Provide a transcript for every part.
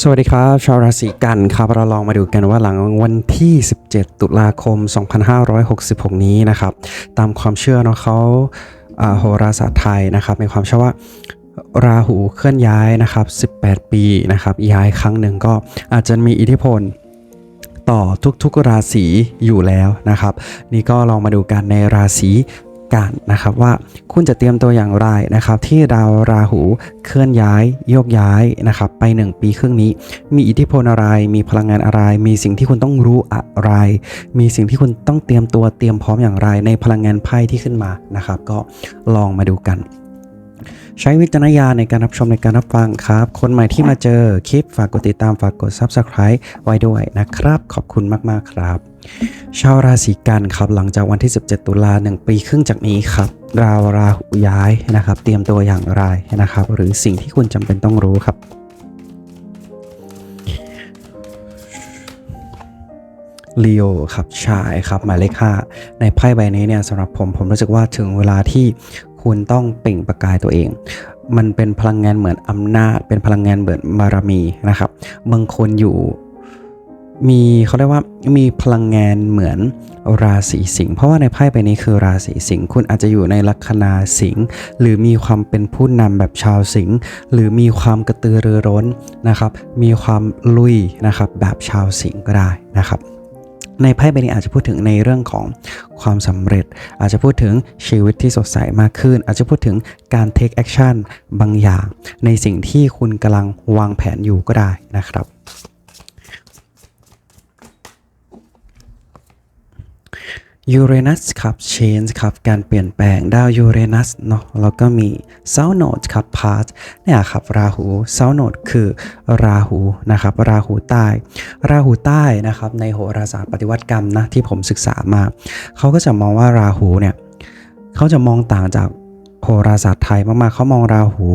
สวัสดีครับ ชาวราศีกันครับ เราลองมาดูกันว่าหลังวันที่ 17 ตุลาคม 2566 นี้นะครับ ตามความเชื่อเนาะเขาโหราศาสตร์ไทยนะครับ มีความเชื่อว่าราหูเคลื่อนย้ายนะครับ 18 ปีนะครับ ย้ายครั้งหนึ่งก็อาจจะมีอิทธิพลต่อทุกๆราศีอยู่แล้วนะครับ นี่ก็ลองมาดูกันในราศี การนะครับว่าคุณจะเตรียมตัวอย่างไรนะครับ ที่ดาวราหูเคลื่อนย้ายโยกย้ายนะครับไป 1 ปีครึ่งนี้ มีอิทธิพลอะไร มีพลังงานอะไร มีสิ่งที่คุณต้องรู้อะไร มีสิ่งที่คุณต้องเตรียมตัวเตรียมพร้อมอย่างไร ในพลังงานไพ่ที่ขึ้นมานะครับ ก็ลองมาดูกัน ใช้วิจารณญาณในการรับชมในการรับฟังครับ คนใหม่ที่มาเจอคลิปฝากกดติดตามฝากกด Subscribe ไว้ด้วยนะครับ ขอบคุณมากๆครับ ชาวราศีกันครับหลังจากวันที่ 17 ตุลา1ปีครึ่งจากนี้ครับราวราหูย้ายนะครับ เตรียมตัวอย่างไรนะครับ หรือสิ่งที่คุณจำเป็นต้องรู้ครับลีโอครับชายครับหมายเลขห้าในไพ่ใบนี้เนี่ยสำหรับผมผมรู้สึกว่าถึงเวลาที่ คุณต้องเปล่งประกายตัวเอง มันเป็นพลังงานเหมือนอำนาจ เป็นพลังงานเหมือนบารมีนะครับ บางคนอยู่มีเขาเรียกว่ามีพลังงานเหมือนราศีสิงห์เพราะว่าในไพ่ใบนี้คือราศีสิงห์คุณอาจจะอยู่ในลัคนาสิงห์หรือมีความเป็นผู้นำแบบชาวสิงห์หรือมีความกระตือรือร้นนะครับ มีความลุยนะครับแบบชาวสิงห์ก็ได้นะครับ ในไพ่ใบนี้อาจจะพูดถึงในเรื่องของความสำเร็จ อาจจะพูดถึงชีวิตที่สดใสมากขึ้น อาจจะพูดถึงการ take action บางอย่าง ในสิ่งที่คุณกำลังวางแผนอยู่ก็ได้นะครับ ยูเรนัสครับ change ครับการเปลี่ยนแปลงดาวยูเรนัสเนาะแล้วก็มีเซาโนดครับ past เนี่ยครับราหูเซาโนดคือราหูนะครับราหูใต้ ราหูใต้นะครับในโหราศาสตร์ปฏิวัติกรรมนะที่ผมศึกษามา เขาก็จะมองว่าราหูเนี่ยเขาจะมองต่างจากโหราศาสตร์ไทยมากๆเขามองราหู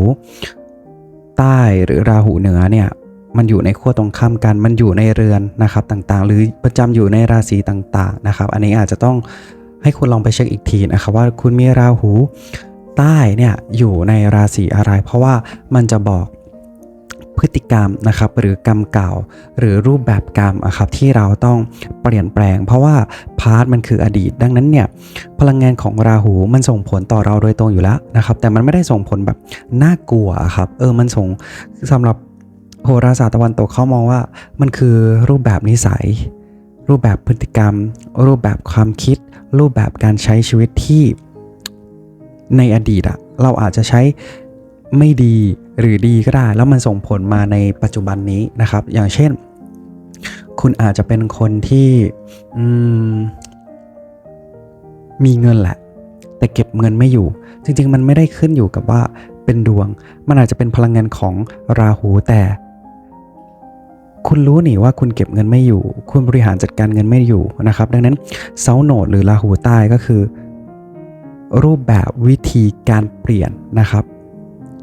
ใต้หรือราหูเหนือเนี่ย มันอยู่ในขั้วตรงข้ามกัน มันอยู่ในเรือนนะครับต่างๆ หรือประจำอยู่ในราศีต่างๆนะครับ อันนี้อาจจะต้องให้คุณลองไปเช็คอีกทีนะครับว่าคุณมีราหูใต้เนี่ยอยู่ในราศีอะไร เพราะว่ามันจะบอกพฤติกรรมนะครับหรือกรรมเก่าหรือรูปแบบกรรมอะครับที่เราต้องเปลี่ยนแปลง เพราะว่าพาร์ทมันคืออดีต ดังนั้นเนี่ยพลังงานของราหูมันส่งผลต่อเราโดยตรงอยู่แล้วนะครับแต่มันไม่ได้ส่งผลแบบน่ากลัวครับเออมันส่งสำหรับ โหราศาสตร์ตะวันตกเขามองว่ามันคือรูปแบบนิสัย รูปแบบพฤติกรรม รูปแบบความคิด รูปแบบการใช้ชีวิตที่ในอดีตอะเราอาจจะใช้ไม่ดีหรือดีก็ได้ แล้วมันส่งผลมาในปัจจุบันนี้นะครับ อย่างเช่น คุณอาจจะเป็นคนที่มมีเงินแหละ แต่เก็บเงินไม่อยู่ จริง ๆ มันไม่ได้ขึ้นอยู่กับว่าเป็นดวง มันอาจจะเป็นพลังงานของราหูแต่ คุณรู้นี่ว่าคุณเก็บเงินไม่อยู่ คุณบริหารจัดการเงินไม่อยู่นะครับ ดังนั้นเซาโนดหรือราหูใต้ก็คือ รูปแบบวิธีการเปลี่ยนนะครับ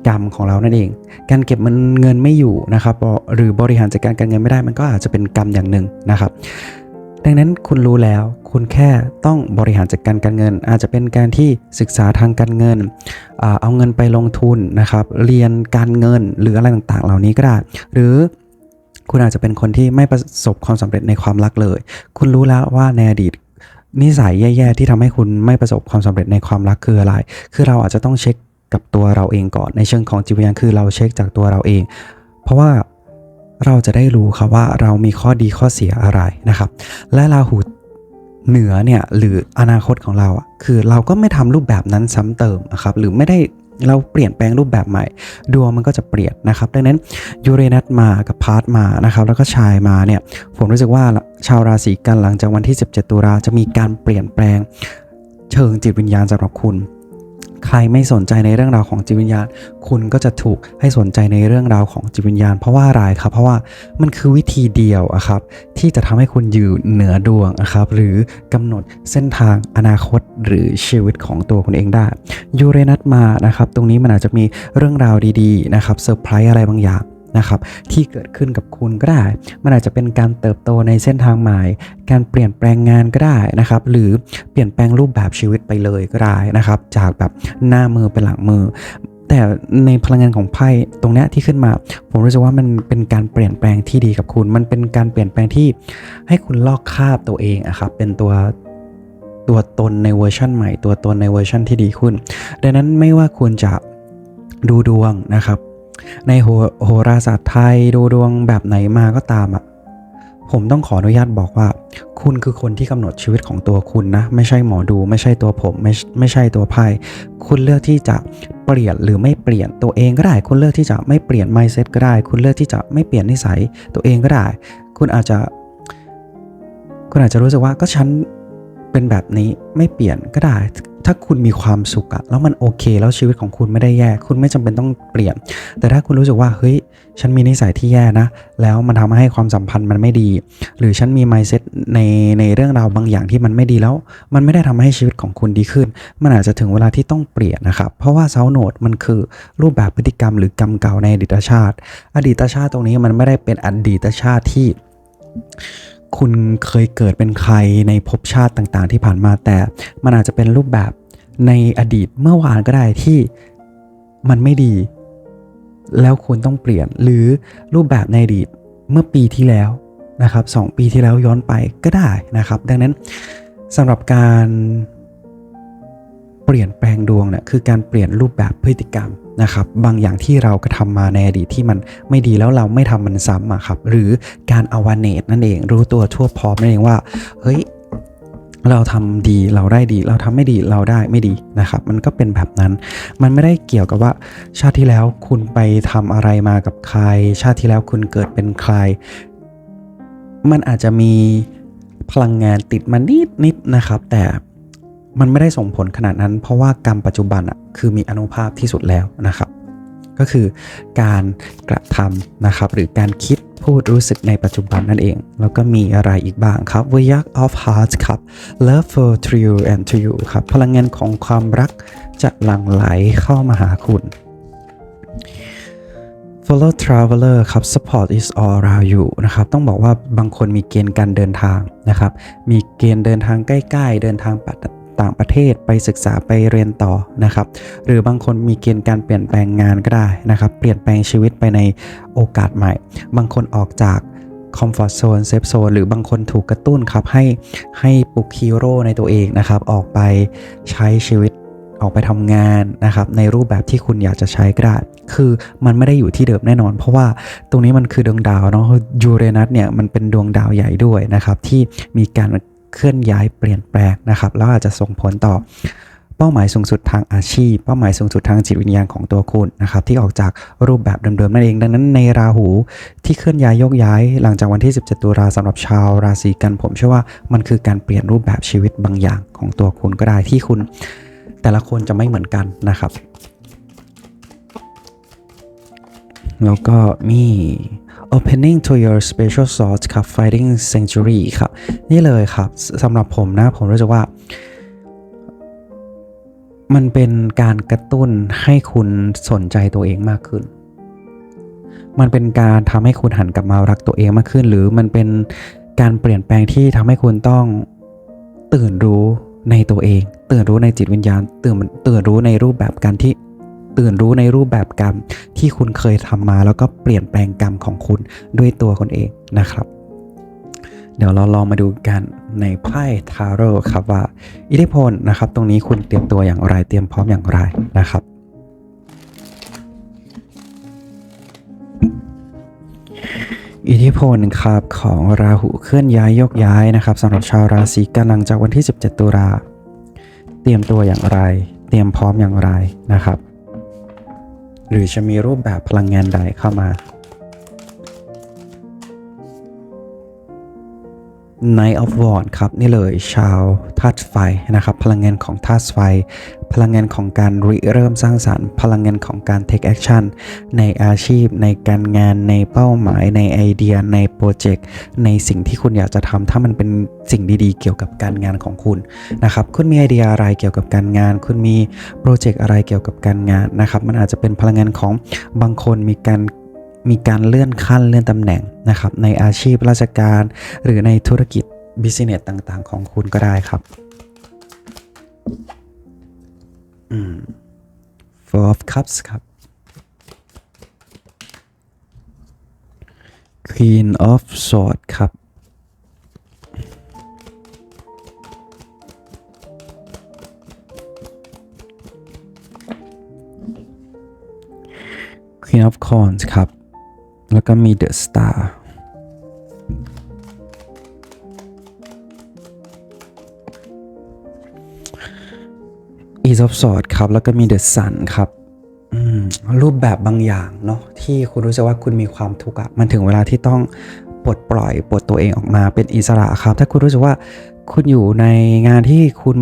กรรมของเรานั่นเอง การเก็บมันเงินไม่อยู่นะครับหรือบริหารจัดการการเงินไม่ได้มันก็อาจจะเป็นกรรมอย่างหนึ่งนะครับ ดังนั้นคุณรู้แล้วคุณแค่ต้องบริหารจัดการการเงิน อาจจะเป็นการที่ศึกษาทางการเงิน เอาเงินไปลงทุนนะครับ เรียนการเงินหรืออะไรต่างๆ เหล่านี้ก็ได้ หรือ คุณอาจจะเป็นคนที่ไม่ประสบความสำเร็จในความรักเลย คุณรู้แล้วว่าในอดีตนิสัยแย่ๆที่ทำให้คุณไม่ประสบความสำเร็จในความรักคืออะไร คือเราอาจจะต้องเช็คกับตัวเราเองก่อน ในเชิงของจิตวิญญาณคือเราเช็คจากตัวเราเอง เพราะว่าเราจะได้รู้ครับว่าเรามีข้อดีข้อเสียอะไรนะครับ และราหูเหนือเนี่ยหรืออนาคตของเราคือเราก็ไม่ทำรูปแบบนั้นซ้ำเติมนะครับหรือไม่ได้ เราเปลี่ยนแปลงรูปแบบใหม่ ดวงมันก็จะเปลี่ยนนะครับ ดังนั้นยูเรนัสมากับพาร์ทมานะครับแล้วก็ชายมาเนี่ยผมรู้สึกว่าชาวราศีกันหลังจากวันที่ 17 ตุลาจะมีการเปลี่ยนแปลงเชิงจิตวิญญาณสำหรับคุณ ใครไม่สนใจในเรื่องราวของจิตวิญญาณ คุณก็จะถูกให้สนใจในเรื่องราวของจิตวิญญาณ เพราะว่าอะไรครับ เพราะว่ามันคือวิธีเดียวอะครับ ที่จะทำให้คุณอยู่เหนือดวงนะครับ หรือกำหนดเส้นทางอนาคตหรือชีวิตของตัวคุณเองได้ยูเรนัสมานะครับ ตรงนี้มันอาจจะมีเรื่องราวดีๆนะครับเซอร์ไพรส์อะไรบางอย่าง นะครับที่เกิดขึ้นกับคุณก็ได้ มันอาจจะเป็นการเติบโตในเส้นทางใหม่ การเปลี่ยนแปลงงานก็ได้นะครับ หรือเปลี่ยนแปลงรูปแบบชีวิตไปเลยก็ได้นะครับ จากแบบหน้ามือเป็นหลังมือแต่ในพลังงานของไพ่ตรงเนี้ยที่ขึ้นมา ผมรู้สึกว่ามันเป็นการเปลี่ยนแปลงที่ดีกับคุณ มันเป็นการเปลี่ยนแปลงที่ให้คุณลอกคราบตัวเองอะครับเป็นตัวตัวตนในเวอร์ชันใหม่ ตัวตนในเวอร์ชันที่ดีขึ้น ดังนั้นไม่ว่าคุณจะดูดวงนะครับ ในโหโหราศาสตร์ไทยดูดวงแบบไหนมาก็ตามอะผมต้องขออนุญาตบอกว่า คุณคือคนที่กำหนดชีวิตของตัวคุณนะ ไม่ใช่หมอดูไม่ใช่ตัวผมไม่ไม่ใช่ตัวไพ่คุณเลือกที่จะเปลี่ยนหรือไม่เปลี่ยนตัวเองก็ได้ คุณเลือกที่จะไม่เปลี่ยน mindset ก็ได้ คุณเลือกที่จะไม่เปลี่ยนนิสัยตัวเองก็ได้ คุณอาจจะ คุณอาจจะรู้สึกว่าก็ฉันเป็นแบบนี้ไม่เปลี่ยนก็ได้ ถ้าคุณมีความสุขอะแล้วมันโอเค แล้วชีวิตของคุณไม่ได้แย่ คุณไม่จำเป็นต้องเปลี่ยน แต่ถ้าคุณรู้สึกว่าเฮ้ยฉันมีนิสัยที่แย่นะ แล้วมันทำให้ความสัมพันธ์มันไม่ดี หรือฉันมี mindset ในในเรื่องราวบางอย่างที่มันไม่ดีแล้ว มันไม่ได้ทำให้ชีวิตของคุณดีขึ้น มันอาจจะถึงเวลาที่ต้องเปลี่ยนนะครับ เพราะว่าเซาโนดมันคือรูปแบบพฤติกรรมหรือกรรมเก่าในอดีตชาติ อดีตชาติตรงนี้มันไม่ได้เป็นอดีตชาติที่ คุณเคยเกิดเป็นใครในภพชาติต่างๆ ที่ผ่านมาแต่มันอาจจะเป็นรูปแบบในอดีตเมื่อวานก็ได้ที่มันไม่ดี แล้วคุณต้องเปลี่ยนหรือรูปแบบในอดีตเมื่อปีที่แล้วนะครับสองปีที่แล้วย้อนไปก็ได้นะครับ ดังนั้นสำหรับการเปลี่ยนแปลงดวงเนี่ยคือการเปลี่ยนรูปแบบพฤติกรรม นะครับบางอย่างที่เรากระทำมาในอดีตที่มันไม่ดีแล้วเราไม่ทำมันซ้ำครับหรือการ awareness นั่นเองรู้ตัวทั่วพร้อมนั่นเองว่าเฮ้ยเราทำดีเราได้ดี เราทำไม่ดีเราได้ไม่ดีนะครับ มันก็เป็นแบบนั้น มันไม่ได้เกี่ยวกับว่า ชาติที่แล้วคุณไปทำอะไรมากับใคร ชาติที่แล้วคุณเกิดเป็นใคร มันอาจจะมีพลังงานติดมานิดนิดนะครับ แต่ มันไม่ได้ส่งผลขนาดนั้น เพราะว่ากรรมปัจจุบันอะคือมีอนุภาพที่สุดแล้วนะครับ ก็คือการกระทำนะครับ หรือการคิดพูดรู้สึกในปัจจุบันนั่นเอง แล้วก็มีอะไรอีกบ้างครับ w y a k of Hearts ครับ Love for to you and to you ครับ พลังงานของความรักจะหลั่งไหลเข้ามาหาคุณ Follow Traveler ครับ Support is all around you นะครับ ต้องบอกว่าบางคนมีเกณฑ์การเดินทางนะครับ มีเกณฑ์เดินทางใกล้ ๆ เดินทาง ต่างประเทศไปศึกษาไปเรียนต่อนะครับ หรือบางคนมีเกณฑ์การเปลี่ยนแปลงงานก็ได้นะครับ เปลี่ยนแปลงชีวิตไปในโอกาสใหม่ บางคนออกจากคอมฟอร์ z โซนเซฟโซนหรือบางคนถูกกระตุ้นครับให้ให้ปลุกฮีโร่ในตัวเองนะครับ ออกไปใช้ชีวิตออกไปทำงานนะครับ ในรูปแบบที่คุณอยากจะใช้ก็ได้คือมันไม่ได้อยู่ที่เดิมแน่นอน เพราะว่าตรงนี้มันคือดวงดาวเนาะยูเรนัสเนี่ยมันเป็นดวงดาวใหญ่ด้วยนะครับ ที่มีการ เคลื่อนย้ายเปลี่ยนแปลงนะครับแล้วอาจจะส่งผลต่อเป้าหมายสูงสุดทางอาชีพ เป้าหมายสูงสุดทางจิตวิญญาณของตัวคุณนะครับที่ออกจากรูปแบบเดิมๆนั่นเอง ดังนั้นในราหูที่เคลื่อนย้ายโยกย้าย หลังจากวันที่ 17 ตุลาสำหรับชาวราศีกันผมเชื่อว่ามันคือการเปลี่ยนรูปแบบชีวิตบางอย่างของตัวคุณก็ได้ที่คุณ แต่ละคนจะไม่เหมือนกันนะครับ แล้วก็มี opening to your special thoughts ครับ fighting sanctuary ครับ นี่เลยครับสำหรับผมนะ ผมรู้สึกว่า มันเป็นการกระตุ้นให้คุณสนใจตัวเองมากขึ้น มันเป็นการทำให้คุณหันกลับมารักตัวเองมากขึ้น หรือมันเป็นการเปลี่ยนแปลงที่ทำให้คุณต้องตื่นรู้ในตัวเอง ตื่นรู้ในจิตวิญญาณ ตื่นตื่นรู้ในรูปแบบการที่ ตื่นรู้ในรูปแบบกรรมที่คุณเคยทำมา แล้วก็เปลี่ยนแปลงกรรมของคุณด้วยตัวคนเองนะครับ เดี๋ยวเราลองมาดูกันในไพ่ทาโร่ครับว่า อิทธิพลนะครับ ตรงนี้คุณเตรียมตัวอย่างไรเตรียมพร้อมอย่างไรนะครับอิทธิพลครับของราหูเคลื่อนย้ายยกย้ายนะครับสำหรับชาวราศีกันหลังจากวันที่ 17 ตุลาเตรียมตัวอย่างไร เตรียมพร้อมอย่างไรนะครับ หรือจะมีรูปแบบพลังงานใดเข้ามา Night of w a n d ครับนี่เลยชาวธาตุไฟนะครับพลังงานของธาตุไฟ พลังงานของการริเริ่มสร้างสารรค์ พลังงานของการ take action ในอาชีพ ในการงานในเป้าหมาย ในไอเดียในโปรเจกต์ในสิ่งที่คุณอยากจะทำถ้ามันเป็นสิ่งดีๆ เกี่ยวกับการงานของคุณนะครับคุณมีไอเดียอะไรเกี่ยวกับการงาน คุณมีโปรเจกต์อะไรเกี่ยวกับการงานนะครับมันอาจจะเป็นพลังงานของบางคนมีการ มีการเลื่อนขั้นเลื่อนตำแหน่งนะครับในอาชีพราชการ หรือในธุรกิจบิสเนสต่างๆ ของคุณก็ได้ครับ Four of Cups ครับ Queen of Swords ครับ Queen of Coins ครับ แล้วก็มี The Star Ace of Swords ครับ แล้วก็มี The Sun ครับรูปแบบบางอย่างเนาะที่คุณรู้สึกว่าคุณมีความทุกข์อะมันถึงเวลาที่ต้องปลดปล่อยปลดตัวเองออกมาเป็นอิสระครับ ถ้าคุณรู้สึกว่าคุณอยู่ในงานที่คุณ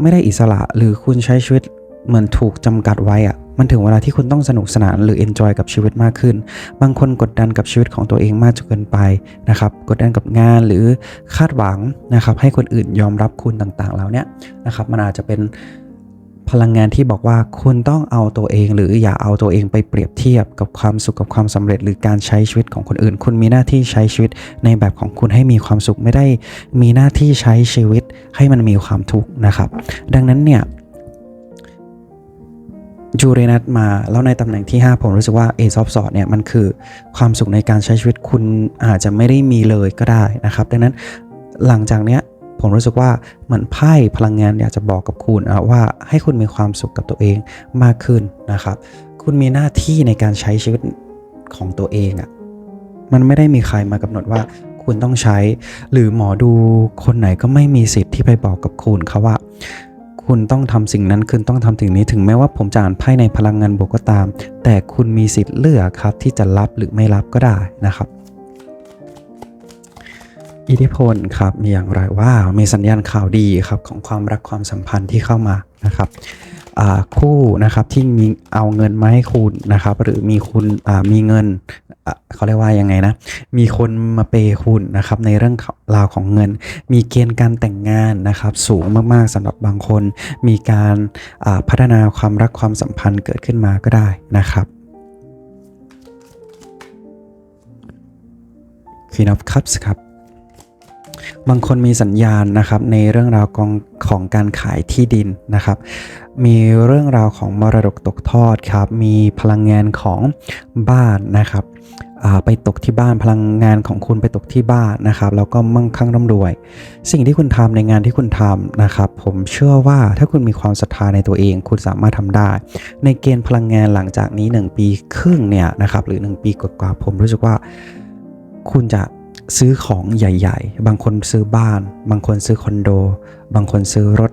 ไม่ได้อิสระ หรือคุณใช้ชีวิตเหมือนถูกจำกัดไว้อะ มันถึงเวลาที่คุณต้องสนุกสนานหรือ enjoy กับชีวิตมากขึ้น บางคนกดดันกับชีวิตของตัวเองมากจนเกินไปนะครับ กดดันกับงานหรือคาดหวังนะครับให้คนอื่นยอมรับคุณต่างๆแล้วเนี่ยนะครับมันอาจจะเป็นพลังงานที่บอกว่าคุณต้องเอาตัวเอง หรืออย่าเอาตัวเองไปเปรียบเทียบกับความสุขกับความสำเร็จ หรือการใช้ชีวิตของคนอื่น คุณมีหน้าที่ใช้ชีวิตในแบบของคุณให้มีความสุขไม่ได้ มีหน้าที่ใช้ชีวิตให้มันมีความทุกข์นะครับ ดังนั้นเนี่ย จูเรนัสมาแล้วในตำแหน่งที่ 5 ผมรู้สึกว่า Ace of Swords เนี่ยมันคือความสุขในการใช้ชีวิตคุณอาจจะไม่ได้มีเลยก็ได้นะครับ ดังนั้นหลังจากเนี้ยผมรู้สึกว่าเหมือนไพ่พลังงานอยากจะบอกกับคุณอะว่าให้คุณมีความสุขกับตัวเองมากขึ้นนะครับ คุณมีหน้าที่ในการใช้ชีวิตของตัวเองอะมันไม่ได้มีใครมากำหนดว่าคุณต้องใช้ หรือหมอดูคนไหนก็ไม่มีสิทธิ์ที่ไปบอกกับคุณเขาว่า คุณต้องทำสิ่งนั้นคุณต้องทำสิ่งนี้ถึงแม้ว่าผมจะอ่านไพ่ในพลังงานบวกก็ตาม แต่คุณมีสิทธิ์เลือกครับที่จะรับหรือไม่รับก็ได้นะครับ อิทธิพลครับมีอย่างไรว่ามีสัญญาณข่าวดีครับของความรักความสัมพันธ์ที่เข้ามานะครับคู่นะครับที่มีเอาเงินมาให้คุณนะครับ หรือมีคุณมีเงิน เขาเรียกว่ายังไงนะ มีคนมาเปย์คุณนะครับในเรื่องราวของเงิน มีเกณฑ์การแต่งงานนะครับ สูงมากๆสำหรับบางคน มีการพัฒนาความรักความสัมพันธ์เกิดขึ้นมาก็ได้นะครับ Queen of Cups ครับ บางคนมีสัญญาณนะครับในเรื่องราวของของการขายที่ดินนะครับ มีเรื่องราวของมรดกตกทอดครับ มีพลังงานของบ้านนะครับไปตกที่บ้านพลังงานของคุณไปตกที่บ้านนะครับ แล้วก็มั่งคั่งร่ำรวย สิ่งที่คุณทำในงานที่คุณทำนะครับ ผมเชื่อว่าถ้าคุณมีความศรัทธาในตัวเอง คุณสามารถทำได้ ในเกณฑ์พลังงานหลังจากนี้ 1 ปีครึ่งเนี่ยนะครับหรือ 1 ปีกว่าๆผมรู้สึกว่าคุณจะ ซื้อของใหญ่ ๆ บางคนซื้อบ้าน บางคนซื้อคอนโด บางคนซื้อรถ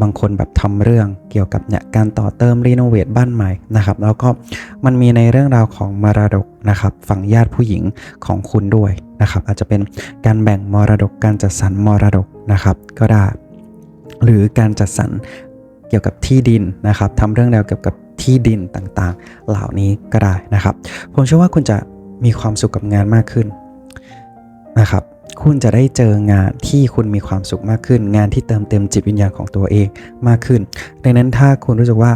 บางคนแบบทำเรื่องเกี่ยวกับเนี่ยการต่อเติมรีโนเวทบ้านใหม่นะครับ แล้วก็มันมีในเรื่องราวของมรดกนะครับฝั่งญาติผู้หญิงของคุณด้วยนะครับ อาจจะเป็นการแบ่งมรดกการจัดสรรมรดกนะครับ ก็ได้ หรือการจัดสรรเกี่ยวกับที่ดินนะครับทำเรื่องราวเกี่ยวกับที่ดินต่างๆ เหล่านี้ก็ได้นะครับ ผมเชื่อว่าคุณจะมีความสุขกับงานมากขึ้น นะครับ คุณจะได้เจองานที่คุณมีความสุขมากขึ้น งานที่เติมเต็มจิตวิญญาณของตัวเองมากขึ้น ดังนั้นถ้าคุณรู้สึกว่า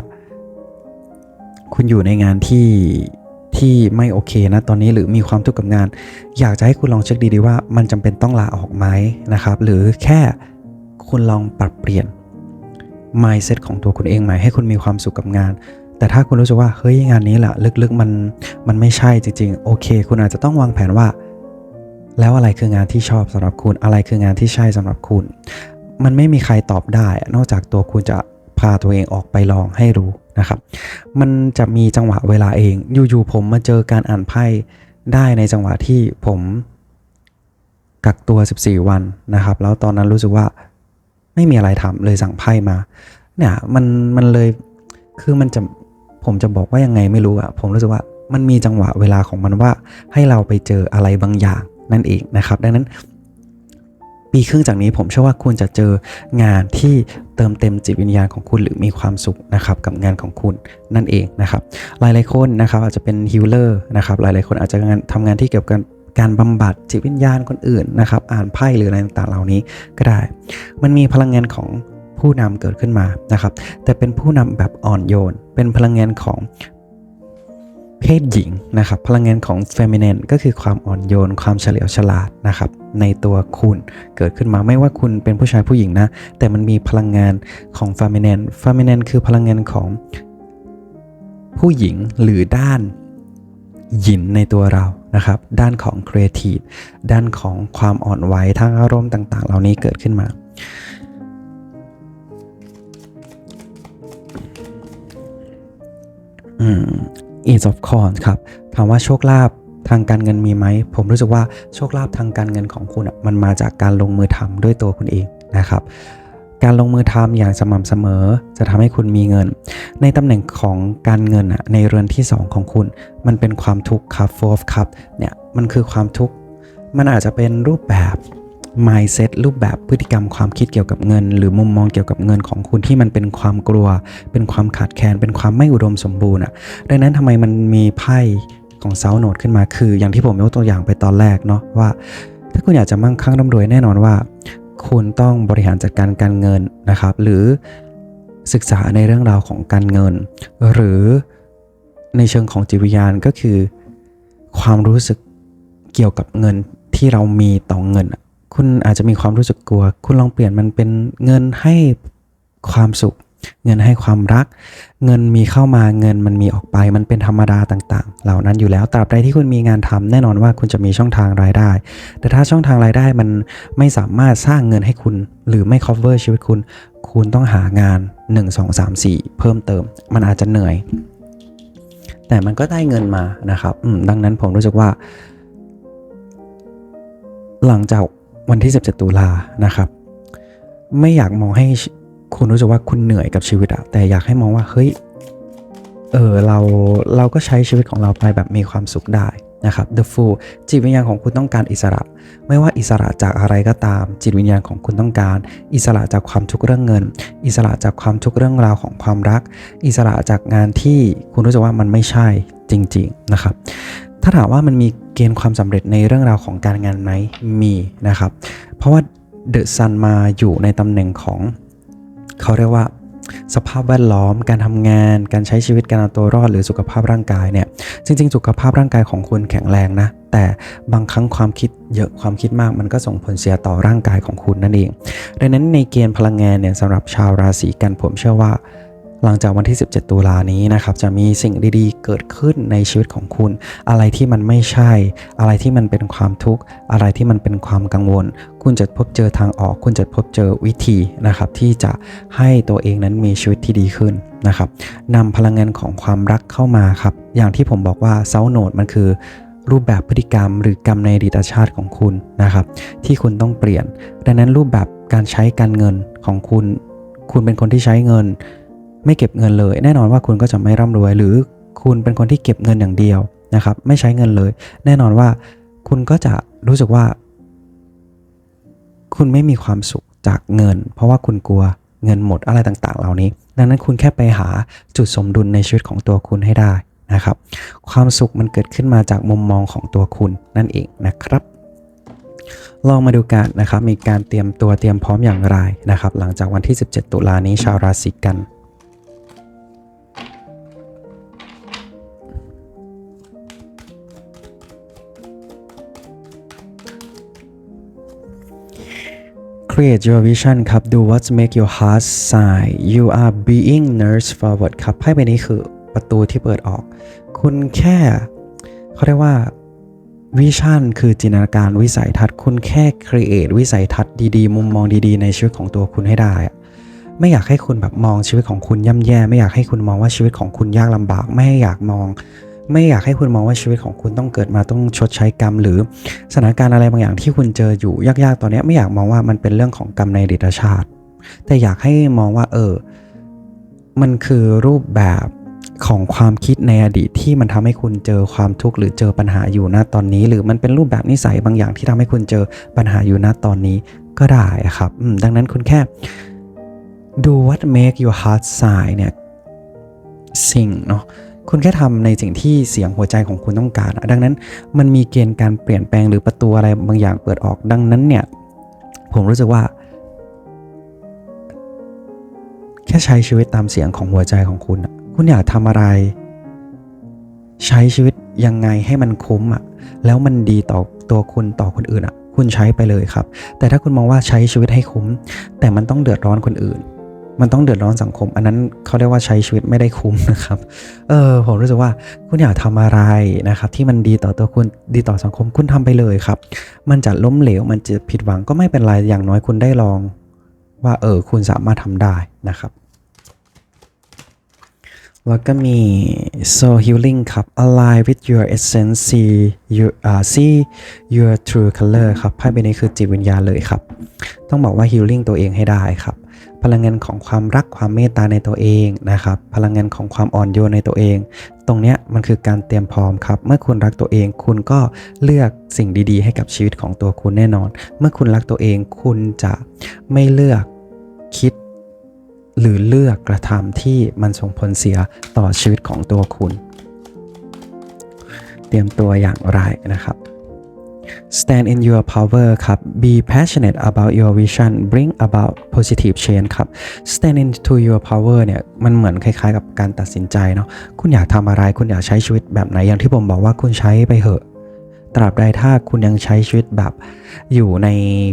คุณอยู่ในงานที่ที่ไม่โอเคนะตอนนี้หรือมีความทุกข์กับงาน อยากจะให้คุณลองเช็คดีๆว่า มันจำเป็นต้องลาออกไหมนะครับ หรือแค่คุณลองปรับเปลี่ยน mindset ของตัวคุณเองใหม่ให้คุณมีความสุขกับงาน แต่ถ้าคุณรู้สึกว่าเฮ้ยงานนี้แหละลึกๆมันมันไม่ใช่จริงๆ โอเค คุณอาจจะต้องวางแผนว่า แล้วอะไรคืองานที่ชอบสำหรับคุณ อะไรคืองานที่ใช่สำหรับคุณ มันไม่มีใครตอบได้ นอกจากตัวคุณจะพาตัวเองออกไปลองให้รู้นะครับ มันจะมีจังหวะเวลาเอง อยู่ๆผมมาเจอการอ่านไพ่ได้ในจังหวะที่ผมกักตัว 14 วันนะครับ แล้วตอนนั้นรู้สึกว่าไม่มีอะไรทำเลยสั่งไพ่มา เนี่ยมันมันเลยคือมันจะผมจะบอกว่ายังไงไม่รู้อะผมรู้สึกว่ามันมีจังหวะเวลาของมันว่าให้เราไปเจออะไรบางอย่าง นั่นเองนะครับ ดังนั้น ปีครึ่งจากนี้ผมเชื่อว่าคุณจะเจองานที่เติมเต็มจิตวิญญาณของคุณหรือมีความสุขนะครับกับงานของคุณนั่นเองนะครับ หลายๆคนนะครับอาจจะเป็นฮิลเลอร์นะครับหลายๆคนอาจจะงานทำงานที่เกี่ยวกับการบำบัดจิตวิญญาณคนอื่นนะครับ อ่านไพ่หรืออะไรต่างๆเหล่านี้ก็ได้ มันมีพลังงานของผู้นำเกิดขึ้นมานะครับ แต่เป็นผู้นำแบบอ่อนโยน เป็นพลังงานของ เพศหญิงนะครับ พลังงานของเฟมินีนก็คือความอ่อนโยน ความเฉลียวฉลาดนะครับ ในตัวคุณเกิดขึ้นมาไม่ว่าคุณเป็นผู้ชายผู้หญิงนะ แต่มันมีพลังงานของเฟมินีนเฟมินีนคือพลังงานของผู้หญิงหรือด้านหยินในตัวเรานะครับ ด้านของครีเอทีฟด้านของความอ่อนไหวทางอารมณ์ต่าง ๆ เหล่านี้เกิดขึ้นมา Ace of Coins ครับถามว่าโชคลาภทางการเงินมีไหม ผมรู้สึกว่าโชคลาภทางการเงินของคุณมันมาจากการลงมือทำด้วยตัวคุณเองนะครับ การลงมือทำอย่างสม่ำเสมอจะทำให้คุณมีเงิน ในตำแหน่งของการเงินอะในเรือนที่ 2 ของคุณ มันเป็นความทุกข์ครับ four of cup เนี่ยมันคือความทุกข์มันอาจจะเป็นรูปแบบ mindset รูปแบบพฤติกรรมความคิดเกี่ยวกับเงิน หรือมุมมองเกี่ยวกับเงินของคุณที่มันเป็นความกลัว เป็นความขาดแคลนเป็นความไม่อุดมสมบูรณ์อะดังนั้นทำไมมันมีไพ่ของเซาโนดขึ้นมาคือ อย่างที่ผมยกตัวอย่างไปตอนแรกเนาะว่า ถ้าคุณอยากจะมั่งคั่งร่ำรวยแน่นอนว่า คุณต้องบริหารจัดการการเงินนะครับ หรือศึกษาในเรื่องราวของการเงิน หรือในเชิงของจิตวิญญาณก็คือ ความรู้สึกเกี่ยวกับเงินที่เรามีต่อเงินอะ คุณอาจจะมีความรู้สึกกลัว คุณลองเปลี่ยนมันเป็นเงินให้ความสุข เงินให้ความรัก เงินมีเข้ามาเงินมันมีออกไป มันเป็นธรรมดาต่างๆ เหล่านั้นอยู่แล้วตราบใดที่คุณมีงานทำแน่นอนว่าคุณจะมีช่องทางรายได้ แต่ถ้าช่องทางรายได้มันไม่สามารถสร้างเงินให้คุณ หรือไม่ cover ชีวิตคุณ คุณต้องหางาน 1 2 3 4 เพิ่มเติม มันอาจจะเหนื่อย แต่มันก็ได้เงินมานะครับดังนั้นผมรู้สึกว่า หลังจาก วันที่ 17 ตุลานะครับ ไม่อยากมองให้คุณรู้สึกว่าคุณเหนื่อยกับชีวิตอะแต่อยากให้มองว่าเฮ้ยเออเราเราก็ใช้ชีวิตของเราไปแบบมีความสุขได้นะครับ The Fool จิตวิญญาณของคุณต้องการอิสระ ไม่ว่าอิสระจากอะไรก็ตาม จิตวิญญาณของคุณต้องการ อิสระจากความทุกข์เรื่องเงิน อิสระจากความทุกข์เรื่องราวของความรัก อิสระจากงานที่คุณรู้สึกว่ามันไม่ใช่จริง ๆนะครับ ถ้าถามว่ามันมีเกณฑ์ความสำเร็จในเรื่องราวของการงานไหมมีนะครับ เพราะว่าเดอะซันมาอยู่ในตำแหน่งของเขาเรียกว่าสภาพแวดล้อม การทำงาน การใช้ชีวิต การเอาตัวรอด หรือสุขภาพร่างกายเนี่ย จริง ๆ สุขภาพร่างกายของคุณแข็งแรงนะ แต่บางครั้งความคิดเยอะ ความคิดมาก มันก็ส่งผลเสียต่อร่างกายของคุณนั่นเอง ดังนั้นในเกณฑ์พลังงานเนี่ยสำหรับชาวราศีกันผมเชื่อว่า หลังจากวันที่ 17 ตุลานี้นะครับ จะมีสิ่งดีๆ เกิดขึ้นในชีวิตของคุณ อะไรที่มันไม่ใช่ อะไรที่มันเป็นความทุกข์ อะไรที่มันเป็นความกังวล คุณจะพบเจอทางออก คุณจะพบเจอวิธีนะครับ ที่จะให้ตัวเองนั้นมีชีวิตที่ดีขึ้นนะครับนำพลังงานของความรักเข้ามาครับ อย่างที่ผมบอกว่าเซาโนดมันคือรูปแบบพฤติกรรมหรือกรรมในอดีตชาติของคุณนะครับ ที่คุณต้องเปลี่ยน ดังนั้นรูปแบบการใช้การเงินของคุณ คุณเป็นคนที่ใช้เงิน ไม่เก็บเงินเลย แน่นอนว่าคุณก็จะไม่ร่ำรวย หรือคุณเป็นคนที่เก็บเงินอย่างเดียวนะครับ ไม่ใช้เงินเลย แน่นอนว่าคุณก็จะรู้สึกว่า คุณไม่มีความสุขจากเงิน เพราะว่าคุณกลัวเงินหมดอะไรต่างๆ เหล่านี้ ดังนั้นคุณแค่ไปหาจุดสมดุลในชีวิตของตัวคุณให้ได้นะครับ ความสุขมันเกิดขึ้นมาจากมุมมองของตัวคุณนั่นเองนะครับลองมาดูกันนะครับ มีการเตรียมตัวเตรียมพร้อมอย่างไรนะครับ หลังจากวันที่ 17 ตุลานี้ชาวราศีกัน Create your vision ครับ Do what make your heart sigh You are being nurse forward ครับไพ่ใบนี้คือประตูที่เปิดออก คุณแค่เขาเรียกว่าวิชั่นคือจินตนาการวิสัยทัศน์ คุณแค่ create วิสัยทัศน์ดีๆ มุมมองดีๆ ในชีวิตของตัวคุณให้ได้ ไม่อยากให้คุณแบบมองชีวิตของคุณย่ำแย่ ไม่อยากให้คุณมองว่าชีวิตของคุณยากลำบาก ไม่อยากมอง ไม่อยากให้คุณมองว่าชีวิตของคุณต้องเกิดมาต้องชดใช้กรรม หรือสถานการณ์อะไรบางอย่างที่คุณเจออยู่ยากๆ ตอนนี้ไม่อยากมองว่ามันเป็นเรื่องของกรรมในดีตชาติ แต่อยากให้มองว่าเออ มันคือรูปแบบของความคิดในอดีตที่มันทำให้คุณเจอความทุกข์หรือเจอปัญหาอยู่ณตอนนี้ หรือมันเป็นรูปแบบนิสัยบางอย่างที่ทำให้คุณเจอปัญหาอยู่ณตอนนี้ก็ได้ครับดังนั้นคุณแค่ดู what make your heart sigh เนี่ยสิ่งเนาะ คุณแค่ทำในสิ่งที่เสียงหัวใจของคุณต้องการ ดังนั้นมันมีเกณฑ์การเปลี่ยนแปลงหรือประตูอะไรบางอย่างเปิดออก ดังนั้นเนี่ย ผมรู้สึกว่า แค่ใช้ชีวิตตามเสียงของหัวใจของคุณ คุณอยากทำอะไร ใช้ชีวิตยังไงให้มันคุ้มอะแล้วมันดีต่อตัวคุณต่อคนอื่นอะคุณใช้ไปเลยครับ แต่ถ้าคุณมองว่าใช้ชีวิตให้คุ้ม แต่มันต้องเดือดร้อนคนอื่น มันต้องเดือดร้อนสังคม อันนั้นเขาเรียกว่าใช้ชีวิตไม่ได้คุ้มนะครับ เออผมรู้สึกว่าคุณอยากทำอะไรนะครับ ที่มันดีต่อตัวคุณดีต่อสังคมคุณทำไปเลยครับ มันจะล้มเหลวมันจะผิดหวังก็ไม่เป็นไรอย่างน้อยคุณได้ลอง ว่าเออคุณสามารถทำได้นะครับแล้วก็มี soul healing ครับ align with your essence see your uh, see your true color ครับไพ่ใบนี้คือจิตวิญญาณเลยครับ ต้องบอกว่า healing ตัวเองให้ได้ครับ พลังงานของความรักความเมตตาในตัวเองนะครับ พลังงานของความอ่อนโยนในตัวเอง ตรงเนี้ยมันคือการเตรียมพร้อมครับ เมื่อคุณรักตัวเอง คุณก็เลือกสิ่งดีๆ ให้กับชีวิตของตัวคุณแน่นอน เมื่อคุณรักตัวเอง คุณจะไม่เลือกคิด หรือเลือกกระทำที่มันส่งผลเสียต่อชีวิตของตัวคุณ เตรียมตัวอย่างไรนะครับ Stand in your power ครับ Be passionate about your vision Bring about positive change ครับ Stand into your power เนี่ยมันเหมือนคล้ายๆ กับการตัดสินใจเนาะคุณอยากทำอะไรคุณอยากใช้ชีวิตแบบไหนอย่างที่ผมบอกว่าคุณใช้ไปเหอะ ตราบใดถ้าคุณยังใช้ชีวิตแบบอยู่ใน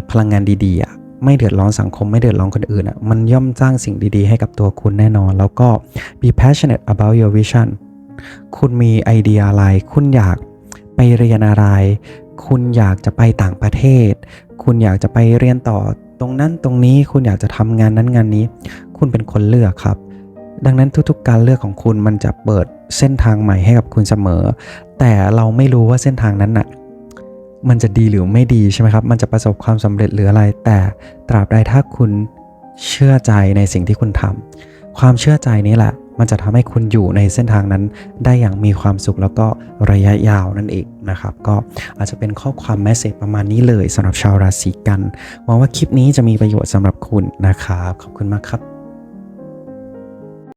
พลังงานดีๆอะไม่เดือดร้อนสังคมไม่เดือดร้อนคนอื่นอะมันย่อมสร้างสิ่งดีๆ ให้กับตัวคุณแน่นอน แล้วก็ be passionate about your vision คุณมีไอเดียอะไร คุณอยากไปเรียนอะไร คุณอยากจะไปต่างประเทศ คุณอยากจะไปเรียนต่อตรงนั้นตรงนี้ คุณอยากจะทำงานนั้นงานนี้ คุณเป็นคนเลือกครับ ดังนั้นทุกๆ การเลือกของคุณมันจะเปิดเส้นทางใหม่ให้กับคุณเสมอ แต่เราไม่รู้ว่าเส้นทางนั้นน่ะมันจะดีหรือไม่ดีใช่ไหมครับ มันจะประสบความสำเร็จหรืออะไร แต่ตราบใดถ้าคุณเชื่อใจในสิ่งที่คุณทำความเชื่อใจนี้แหละ มันจะทำให้คุณอยู่ในเส้นทางนั้นได้อย่างมีความสุขแล้วก็ระยะยาวนั่นเองนะครับ ก็อาจจะเป็นข้อความแมสเซจประมาณนี้เลยสำหรับชาวราศีกันหวังว่าคลิปนี้จะมีประโยชน์สำหรับคุณนะครับขอบคุณมากครับ